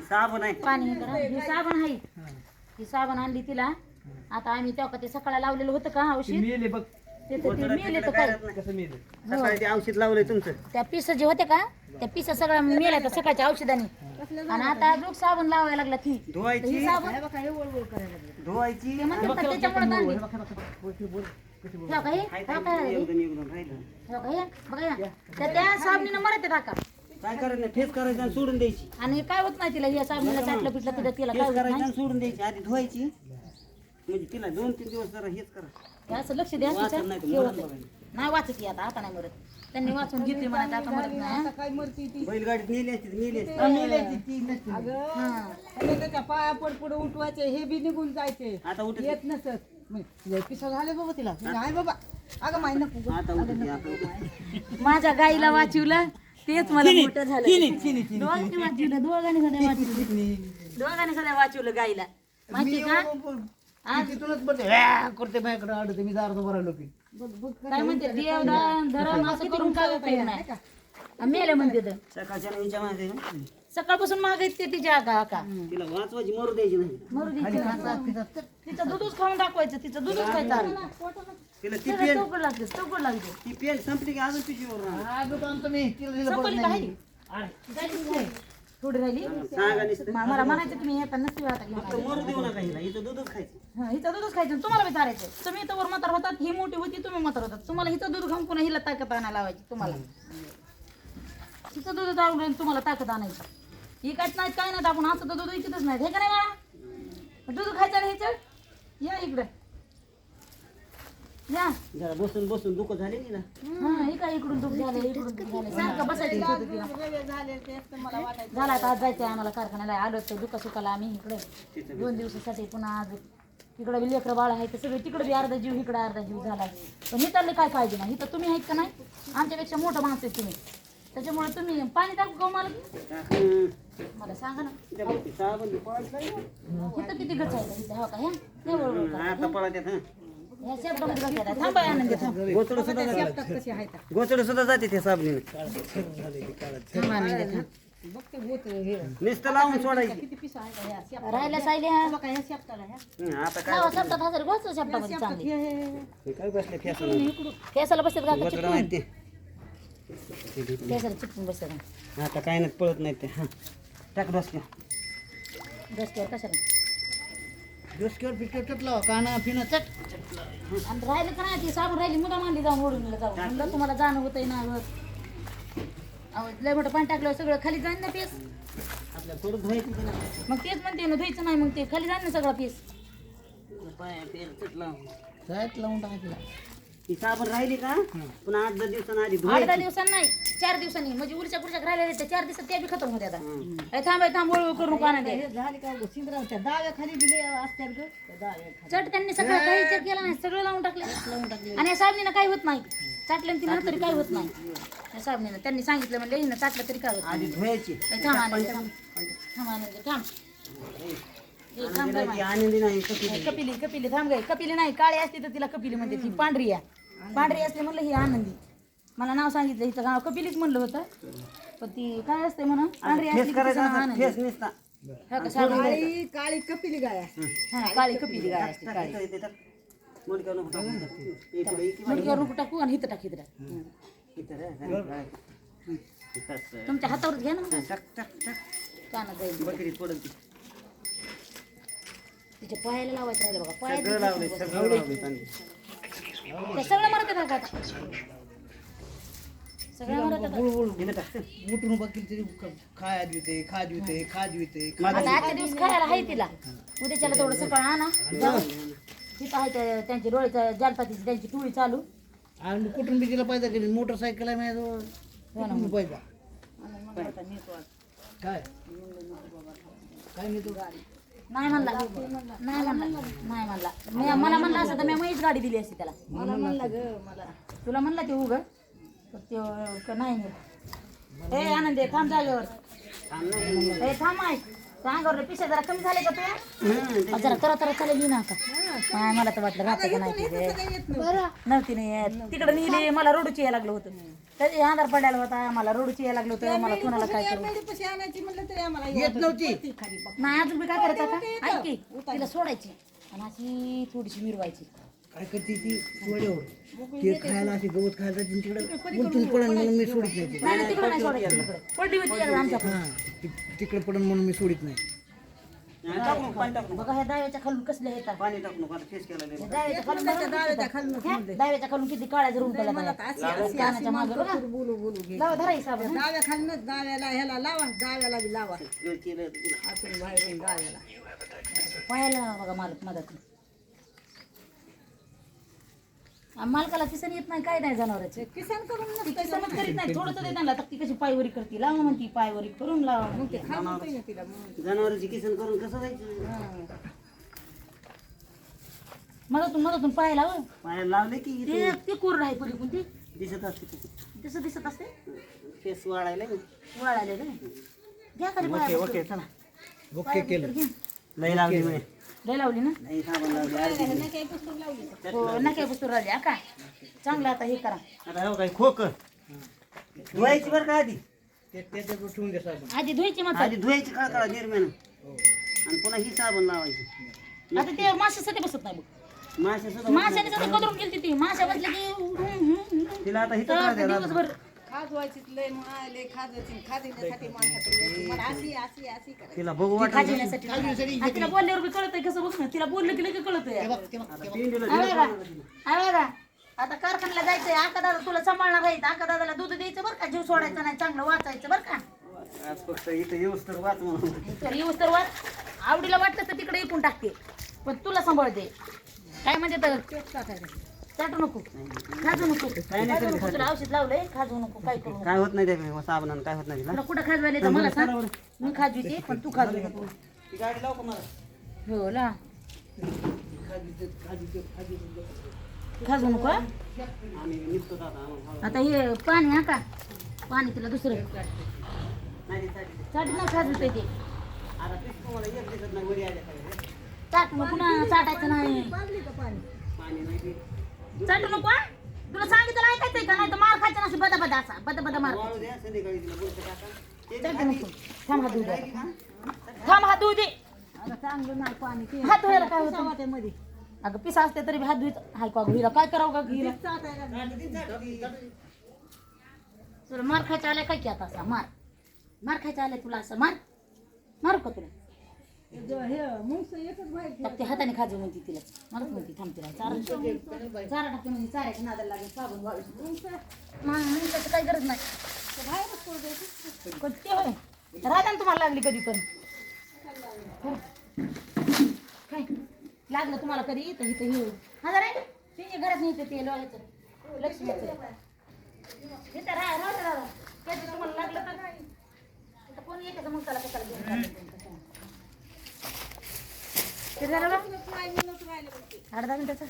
साबण आहे पाणी हे करा ही साबण आहे ही साबण आणली तिला आता आम्ही तेव्हा ते सकाळी लावलेलं होतं का औषध मेले बघ ते तर ते मेले तर काय कसं मेले सकाळी ते औषध लावलंय तुमचं त्या पिस जे होते का त्या पिस सगळ्या मेल्या त्या सकाळच्या औषधाने आणि आता रोग साबण लावायला लागला ती तर धुवायची ही साबण धुवायची त्याच्यामुळे ठेवा का? हाय ठेवा ताई, का? एकदम एकदम राहिलं. ठेवा का? बघा या. त्या त्या साबणीनं मरते टाका. काय करायचं नाही? ठेस करायचं आणि सोडून द्यायची. आणि काय होत नाही तिला? या साबणीला चाटलं पिटलं तिला तिला काय होत करायचं नाही? आणि सोडून द्यायची. आधी धुवायची. म्हणजे तिला दोन तीन दिवस जरा हेच करा. हे असं लक्ष द्या वाचन. नाही तर हे मरण होतंय. बघायला. नाही वाचत ती आता. आता नाही मरत. त्यांनी वाचून घेतली म्हणा आता मरत नाही बैलगाडीत नेली असती तर नेली असती. हा. त्याच्या पाया उठवायचे हे बी निघून जायचे. आता उठत येत नसत. पिसा झाले बाबा तिला. नाही बाबा. अगं नको माझ्या गाईला वाचवलं तेच मला मोठं झालं. दोघांनी वाचवलं दोघांनी सध्या वाचवलं. दोघांनी सध्या वाचवलं गाईला. माहिती का? करते माझ्याकडे आडते मी दार भरायला की. काय म्हणते देव दान धरण असं करून काय उपयोग नाही. मेले म्हणते तर. सकाळच्या ना? सकाळपासून मागायच ते तिच्या आका आका तिला वाचवायची मरू द्यायची नाही. मरू दे तिला. तिचं दूधच खाऊन दाखवायचं तिचं दूधच खायचं तिला ती पेन चौकड लागते चौकड लागते. ती पेन संपली की अजून पिशवीवर राहणार. संपली का हाय? थोडी राहिली? सांगा नुसतं. मा- मला म्हणायचं तुम्ही येता नसते आता घेऊन फक्त मरू देऊ नका हिला हिचं दूधच खायचं. हा, हिचं दूधच खायचं तुम्हाला बी चारायचं तुम्ही इथं वर म्हातार होतात ही मोठी होती तुम्ही म्हातार होतात. तुम्हाला हिचं दूध खाऊन पुन्हा हिला ताकद आणायला लावायची तुम्हाला. हिचं दूध दारून तुम्हाला ताकद आणायची. ही काहीच नाहीत काय नाही आपण असं तर दूध इच्छितच नाही हे का नाही बाळा? दूध खायचं नाही ह्याचं या इकडं. या. जरा बसून बसून दुःख झाले नी ना? हा हे काय इकडून दूध झालं इकडून दूध झालं सारखं बसायचं तिला. झाले ते तर मला वाटायचं. झाला आता आज जायचं आम्हाला कारखान्याला. आलो तर दुखा सुखाला आम्ही इकडे. दोन दिवसासाठी पुन्हा आज इकडे बी लेकरं बाळ आहे तर सगळे तिकडे बी अर्धा जीव इकडे अर्धा जीव झाला पण इथले काय पाहिजे नाही? इथं तुम्ही आहेत का नाही? आमच्यापेक्षा मोठं माणूस आहे तुम्ही. त्याच्यामुळे तुम्ही पाणी टाकू का मला. मला सांगा ना. इथं किती इथं हो? का? ह्या बरोबर का? शेपटामध्ये थांबा आनंदी थांब गोचडं सुद्धा गोचडं सुद्धा जाते त्या साबणीने. हे. नुसतं लावून सोडायची. किती पिसा आहे का ह्या शेप राहिल्या सायल्या. ह्या हं, आता काय लावा शेपटात हजार गोच शेपटामध्ये चांगली. काय बसले बसतात का? गोचडं चिपकून माहिती बसतात आता काय नाही पळत नाही ते. हं. टाक डोसक्या डोसक्यावर कशाला? डोसक्यावर पिटकट लावा काना पिना चट. आणि राहिलं का नाही ती साबण राहिली मुदा मांडली जाऊन ओढून जाऊन. म्हणलं तुम्हाला जाणं होतंय ना होत अहो, लय मोठं पाणी टाकल्यावर सगळं खाली जाईन ना पीस. आपल्या थोडं धुवायचं की नाही. मग तेच म्हणते ना धुयचं नाही मग ते खाली जाईन ना सगळं पीस. पाया चट लावून जायत लावून टाका ती साबण राहिली का? पुन्हा आठ दहा दिवसांना आधी आठ दहा धुवायची दिवसांनी नाही चार दिवसांनी. म्हणजे उरच्या पुढच्या राहिलेल्या त्या चार दिवसात त्या बी खतम होत्या आता ए, थांब वळवळ करू नका दे हे झाले का सिंद्राच्या डाव्या खाली दिले असतात ग? त्या डाव्या खाली. चट त्यांनी सगळं काही चेक केलं नाही सगळं लावून टाकलं. लावून टाकलं. आणि या साबणीनं काही होत नाही? चाटलं तिला तरी काही होत नाही. या साबणीनं. त्यांनी सांगितलं म्हणजे हिनं चाटलं तरी काय होत नाही. धुवायची. थांब आनंदी थांब. थांब आनंदी आनंदी नाही. कपिली. कपिली थांब गाय कपिली नाही काळी असते तर तिला कपिली म्हणते ती पांढरी आहे. पांढरी असते म्हणलं ही आनंदी. मला नाव सांगितलं हिचं नाव कपिलीच म्हणलं होतं. पण ती काय असते म्हणा पांढरी असली फेस की करायचा तिचं नाव असं आनंदी. फेस निसता. हा का. काळी काळी कपिली गाय. हा. काळी कपिली गाय असते काळी. टाक, इथे टाक. मुडक्या नको टाकू. हे. पुढे इथे मुडक्यावर नको टाकू आणि हिथं टाक हिथं टाक. इथं रे. तुमच्या हातावर घ्या ना. हं, टाक टाक टाक. कानात जाईल. बकरीत पडत ती. तिच्या पायाला लावायचं राहिलं बघा पायात सगळं सगळं लावलंय त्यांनी. ते सगळं मरत आहे का सगळं मरत आहे इथं टाक. उठून बघितली तरी आता आजच्या दिवस खायला आहे तिला. उद्याच्याला सकाळ आणा. जाऊ तिथं आहे त्या- त्यांची डोळ्याचं जालपातीची त्यांची टोळी चालू. आणि कुठून बी तिला पाहिजे केली मोटरसायकल आहे माझ्याजवळ कुठून बी पाहिजे काय? काय नेतो? नाही म्हणला. नाही म्हणला. नाही म्हणला. मी- मला म्हणलं असं तर मी महीच गाडी दिली असती त्याला. मला म्हणलं ग मला. तुला म्हणला ते उघड ते नाही. ए आनंद थांब जागेवर. ए थांब आहे अंगावर पिशा जरा कमी झाले का जरा चालेल ना का नाही मला तर वाटलं राहतं का नाही ते. नव्हती नाही येत. तिकडे नेली मला रोडूची यायला लागलं होतं. त्याची आधार पडायला होता मला रोडूची यायला लागलं होतं मला कोणाला काय करू? मेंढीपाशी आणायची म्हणलं तरी आम्हाला येत नव्हती. नाही अजून मी काय करायचं आता ऐक की तिला सोडायची. आणि अशी थोडीशी मिरवायची. काय करते ती? सोड्यावर. ते खायला अशी गवत खायला जाते तिकडे उलटून पडन म्हणून मी सोडित नाही ते. नाही नाही, तिकडे नाही सोडायची तिकडे पडली होती एकदा आमच्या हा ती- तिकडे पडन म्हणून मी सोडित नाही. हं, टाकू नको, पाणी टाकू नको. बघा ह्या दाव्याच्या खालून कसले येतात पाणी टाकू नको आता फेस केला लय. दाव्याच्या खालून दाव्याच्या खालून दाव्याच्या खालून किती काळ्या जरून त्याला कानाच्या मागं बघा. बोलू बोलू घे लावा धरा हिसाब. खालनच ह्याला लावा डाव्याला बी लावा. केलं तिला. आतून बाहेरून डाव्याला पायाला बघा मालक मदत. मालकाला किसन येत नाही काय नाही जनावरांचे. किसान करून ती किसनच करीत नाही. थोडं तर देणार तर ती कशी पायवरी करते लावा म्हणती पायवरी करून लावा म्हणते. खाणं ना तिला मग. जनावरांची किसन करून कसं जायचं? मधातून मधातून पायाला हो. पायाला लावले की ते ते कोरड आहे पली कोणती? दिसत असते तिथे. तसं दिसत असते? फेस वाढायला ना. वळाले काय घ्या खाली ओके पाया ओके चला. ओके केलं. लई लावली म्हणे लय लावली ना? लई साबण लावली अर्धी. हो नका पुस्तक राहिली हा का? चांगलं आता हे करा. आता हो काय खोक. धुवायची बरं का आधी? आधी धुवायची मग आधी धुवायची कळकळा निर्म्यानं आणि पुन्हा ही साबण लावायची. आता ते माशासाठी बसत नाही बघ. मासे सुद्धा माशाने सगळं कदरून गेली ती. माशा बसल्या की हम्म, हम्म, हम्म. तिला आता हिथं तर लय लय खाजायची खाजवण्यासाठी माणसाकडे यायची. मला अशी अशी अशी करायची. तिला बघू वाटत खाजवण्यासाठी आणि तिला बोलल्यावर बी कळतंय कसं बघ ना तिला बोललं की लगेच कळतंय. आता कारखान्याला जायचंय. आका दादा तुला सांभाळणार आहेत. आका दादाला दूध द्यायचं बरं का? जीव सोडायचा नाही. चांगलं वाचायचं बरं का? आज फक्त इथं येऊस तर वाच म्हणून. तर येऊस तर वाच. आवडीला वाटलं तर तिकडे इकून टाकते. पण तुला सांभाळते. काय म्हणते तर? चाटू नको. खाजू नको. खाजू नको तुला औषध लावलंय खाजू नको काय करू? नको काय होत नाही त्या साबणानं काय होत नाही तिला? तुला कुठं खाजवायला तर मला सांग. मी खाजवीते पण तू खाजू नको. ती गाडी लाव का मला? हो ला. खाजू नको हा? आम्ही निघतो आता आम्हाला आता हे पाणी हा का? पाणी तिला दुसरं. नाही ती. चाट नाही खाजवत ते. आता तेच तुम्हाला एक दिसत नाही वरी आल्या पाहिजे चाट नको पुन्हा चाटायचं नाही पाजली का पाणी पाणी नाही ते. चाटू नको हा? तुला सांगितलं ऐकायचंय का? नाही तर मार खायचा नसतो बदा बदा असा बदा बदा मार वाळू द्या संध्याकाळी तिला बोलतो टाका ते चाटू नको थांब हात धुऊ दे थांब हात धुऊ दे. आता चांगलं नाही पाणी ते हात धुवायला काय होतं? अगं पिसा असते तरी बी हात धुईत हाय का हिला काय करावं का हिला? चाटायला तुला मार खायचा आलाय काय की आता असा? मार. मार खायचा आलाय तुला असं? मार. मारू का तुला? मुंगस ते हाताने खाजू म्हणते तिला. मलाच म्हणते थांबते चारा चारा टाकते म्हणजे चारायच्या नादाला लागेल साबण वाळू काही गरज नाही पण ते होय. राहता ना तुम्हाला लागली कधी पण. हो. काय? लागलं तुम्हाला कधी? इथं इथं हे हा जरा ते घरात नाही ते लोहायचं लक्ष्मीचं. इथं राहा राहा राहा तुम्हाला लागलं तर कोण कोणी येते मग त्याला कशाला घेऊन चाललं तुम्ही? ते झालं बा? अर्धा मिनिटाचं.